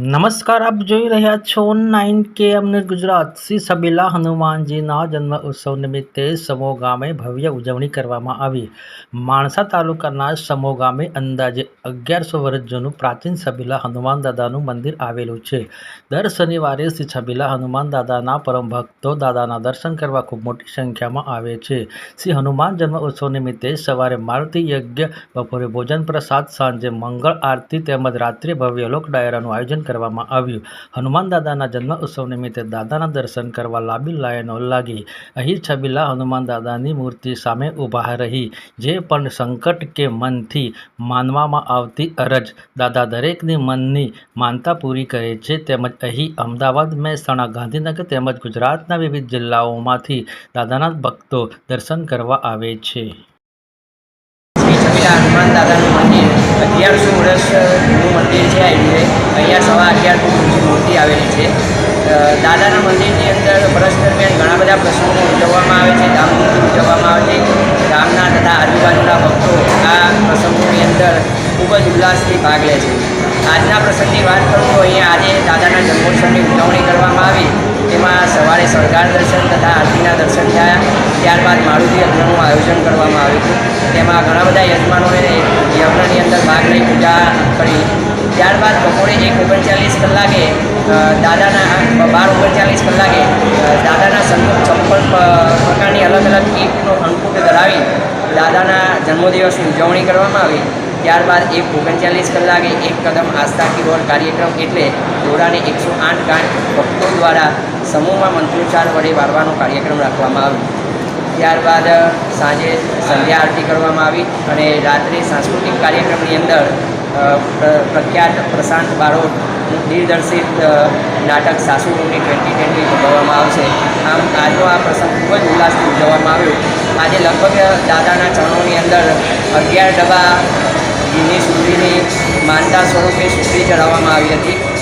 નમસ્કાર, આપ જોઈ રહ્યા છો નાઇન કે અમને ગુજરાત. શ્રી સબીલા હનુમાનજીના જન્મ ઉત્સવ નિમિત્તે સમો ગામે ભવ્ય ઉજવણી કરવામાં આવી. માણસા તાલુકાના સમો ગામે અંદાજે અગિયારસો વર્ષ જૂનું પ્રાચીન સબીલા હનુમાન દાદાનું મંદિર આવેલું છે. દર શનિવારે શ્રી છબીલા હનુમાન દાદાના પરમ ભક્તો દાદાના દર્શન કરવા ખૂબ મોટી સંખ્યામાં આવે છે. શ્રી હનુમાન જન્મ ઉત્સવ નિમિત્તે સવારે મારુતિ યજ્ઞ, બપોરે ભોજન પ્રસાદ, સાંજે મંગળ આરતી તેમજ રાત્રે ભવ્ય લોક ડાયરાનું આયોજન કરવામાં આવ્યું. હનુમાન દાદાના જન્મ ઉત્સવ નિમિત્તે દાદાના દર્શન કરવા લાંબી લાઈનો લાગી. અહીં છબીલા હનુમાન દાદાની મૂર્તિ સામે ઊભા રહી. જે પણ સંકટ કે મનથી માનવામાં આવતી અરજ દાદા દરેકની મનની માનતા પૂરી કરે છે તેમજ અહીં અમદાવાદ, મહેસાણા, ગાંધીનગર તેમજ ગુજરાતના વિવિધ જિલ્લાઓમાંથી દાદાના ભક્તો દર્શન કરવા આવે છે. હનુમાન દાદાનું મંદિર અગિયારસો વર્ષનું મંદિર છે આ અહીંયા સવા અગિયાર ફૂટ ઊંચી મૂર્તિ આવેલી છે. દાદાના મંદિરની અંદર વર્ષ દરમિયાન ઘણા બધા પ્રસંગો ઉજવવામાં આવે છે. ધામધૂમથી ઉજવવામાં આવે છે. ગામના તથા આજુબાજુના ભક્તો આ પ્રસંગોની અંદર ખૂબ જ ઉલ્લાસથી ભાગ લે છે. આજના પ્રસંગની વાત કરું તો અહીંયા આજે દાદાના જન્મોત્સવની ઉજવણી કરવામાં આવી. તેમાં સવારે શણગાર દર્શન તથા આરતીના દર્શન થયા. ત્યારબાદ મારુતિ યજ્ઞનું આયોજન કરવામાં આવ્યું હતું. તેમાં ઘણા બધા યજમાનોએ યજ્ઞની અંદર ભાગ લઈ પૂજા કરી. ત્યારબાદ બપોરે એક ઓગણચાલીસ કલાકે દાદાના બાર ઓગણચાલીસ કલાકે દાદાના સન્મુખ છપ્પન પ્રકારની અલગ અલગ કીટનો અંકુટ ધરાવી દાદાના જન્મદિવસની ઉજવણી કરવામાં આવી. ત્યારબાદ એક ઓગણચાલીસ કલાકે એક કદમ આસ્થા કી કાર્યક્રમ એટલે દોરાને એકસો આઠ ગાંઠ ભક્તો દ્વારા સમૂહમાં મંત્રોચ્ચાર વડે વાળવાનો કાર્યક્રમ રાખવામાં આવ્યો. ત્યારબાદ સાંજે સંધ્યા આરતી કરવામાં આવી અને રાત્રે સાંસ્કૃતિક કાર્યક્રમની અંદર પ્રખ્યાત પ્રશાંત બારોટ દિગ્દર્શિત નાટક સાસુની ટ્વેન્ટી ટ્વેન્ટી ભજવવામાં આવશે. આમ આજનો આ પ્રસંગ ખૂબ જ ઉલ્લાસથી ઉજવવામાં આવ્યો. આજે લગભગ દાદાના ચરણોની અંદર અગિયાર ડબ્બા ઘીની સુધીની માનતા સ્વરૂપે સુધરી ચડાવવામાં આવી હતી.